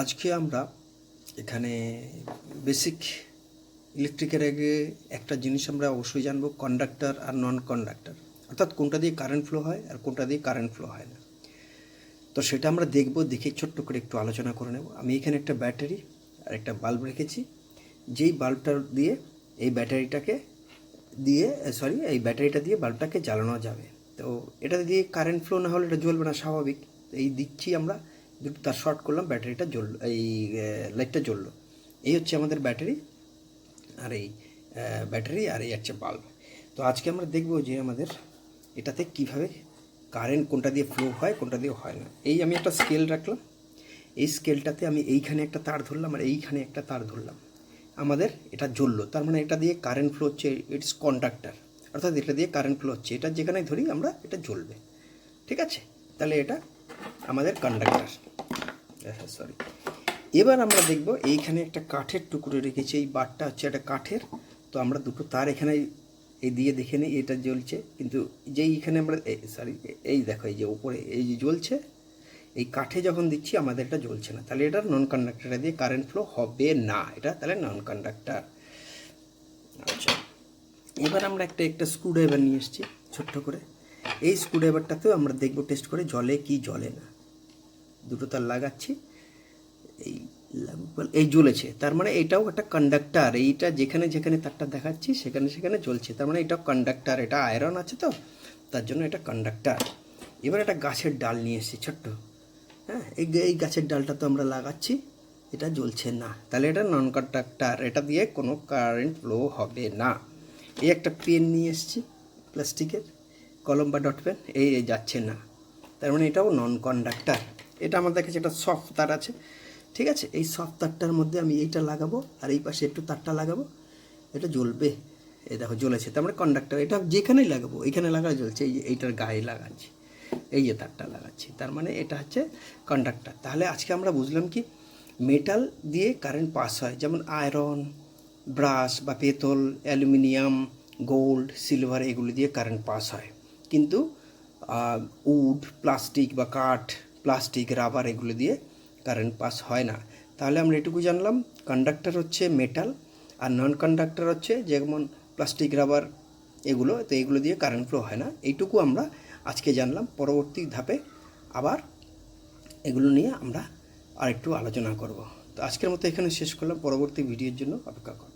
আজকে আমরা এখানে বেসিক ইলেকট্রিকের আগে একটা জিনিস আমরা অবশ্যই জানব কন্ডাক্টর আর নন কন্ডাক্টর অর্থাৎ কোনটা দিয়ে কারেন্ট ফ্লো হয় আর কোনটা দিয়ে কারেন্ট ফ্লো হয় না। তো সেটা আমরা দেখব, দেখে ছোট্ট করে একটু আলোচনা করে নেব। আমি এখানে একটা ব্যাটারি আর একটা বাল্ব রেখেছি। যেই বাল্বটা দিয়ে এই ব্যাটারিটাকে দিয়ে সরি এই ব্যাটারিটা দিয়ে বাল্বটাকে জ্বালানো যাবে। তো এটা দিয়ে কারেন্ট ফ্লো না হলে এটা জ্বলবে না, স্বাভাবিক। এই দিচ্ছি আমরা দুটো তার শর্ট করলাম, ব্যাটারিটা জ্বললো, এই লাইটটা জ্বললো। এই হচ্ছে আমাদের ব্যাটারি, আর এই ব্যাটারি আর এই হচ্ছে বাল্ব তো আজকে আমরা দেখব যে আমাদের এটাতে কীভাবে কারেন্ট কোনটা দিয়ে ফ্লো হয়, কোনটা দিয়ে হয় না। এই আমি একটা স্কেল রাখলাম। এই স্কেলটাতে আমি এইখানে একটা তার ধরলাম আর এইখানে একটা তার ধরলাম। আমাদের এটা জ্বললো, তার মানে এটা দিয়ে কারেন্ট ফ্লো হচ্ছে ইটস কন্ডাক্টার অর্থাৎ এটা দিয়ে কারেন্ট ফ্লো হচ্ছে। এটা যেখানে ধরি আমরা, এটা জ্বলবে। ঠিক আছে? তাহলে এটা আমাদের কন্ডাক্টার সরি এবার আমরা দেখব এইখানে একটা কাঠের টুকরো রেখেছি, এই বারটা হচ্ছে একটা কাঠের। তো আমরা দুটো তার এখানে এই দিয়ে দেখে নিই, এটা জ্বলছে। কিন্তু যেই এখানে আমরা সরি এই দেখো, এই যে উপরে, এই যে জ্বলছে, এই কাঠে যখন দিচ্ছি, আমাদের এটা জ্বলছে না। তাহলে এটা নন কন্ডাক্টারে দিয়ে কারেন্ট ফ্লো হবে না। এটা তাহলে নন কন্ডাক্টার আচ্ছা এবার আমরা একটা একটা স্ক্রুড্রাইভার নিয়ে এসেছি, ছোট্ট করে। এই স্ক্রুড্রাইভারটাতেও আমরা দেখব টেস্ট করে জলে কি জলে না। দুটো তার লাগাচ্ছি। এই এই জ্বলেছে। তার মানে এটাও একটা কন্ডাক্টার এইটা যেখানে যেখানে তারটা দেখাচ্ছি, সেখানে সেখানে জ্বলছে। তার মানে এটাও কন্ডাক্টার এটা আয়রন আছে তো, তার জন্য এটা কন্ডাক্টার এবার একটা গাছের ডাল নিয়ে এসেছি, ছোট্ট। হ্যাঁ এই এই গাছের ডালটা তো আমরা লাগাচ্ছি। এটা জ্বলছে না। তাহলে এটা নন কন্ডাক্টার এটা দিয়ে কোনো কারেন্ট ফ্লো হবে না। এই একটা পেন নিয়ে এসেছি প্লাস্টিকের কলম বা ডট পেন এই যাচ্ছে না। তার মানে এটাও নন কন্ডাক্টার এটা আমার কাছে একটা সফট তার আছে। ঠিক আছে? এই সফট তারটার মধ্যে আমি এইটা লাগাবো আর এই পাশে একটু তারটা লাগাবো। এটা জ্বলবে। এই দেখো, জ্বলেছে। তার মানে কন্ডাক্টার এটা যেখানেই লাগাবো এইখানে লাগা জ্বলছে। এই এইটার গায়ে লাগাচ্ছি। এই যে তারটা লাগাচ্ছি। তার মানে এটা হচ্ছে কন্ডাক্টার তাহলে আজকে আমরা বুঝলাম কি? মেটাল দিয়ে কারেন্ট পাস হয়। যেমন আয়রন ব্রাশ বা পেতল অ্যালুমিনিয়াম গোল্ড সিলভার এগুলো দিয়ে কারেন্ট পাস হয়। কিন্তু উড প্লাস্টিক বা কাঠ প্লাস্টিক রাবার এগুলো দিয়ে কারেন্ট পাস হয় না। তাহলে আমরা এটুকু জানলাম কন্ডাক্টর হচ্ছে মেটাল আর নন কন্ডাক্টর হচ্ছে যেমন প্লাস্টিক রাবার এগুলো, তো এগুলো দিয়ে কারেন্ট ফ্লো হয় না। এইটুকু আমরা আজকে জানলাম, পরবর্তী ধাপে আবার এগুলো নিয়ে আমরা আরেকটু আলোচনা করব। তো আজকের মতো এখানে শেষ করলাম, পরবর্তী ভিডিওর জন্য অপেক্ষা করুন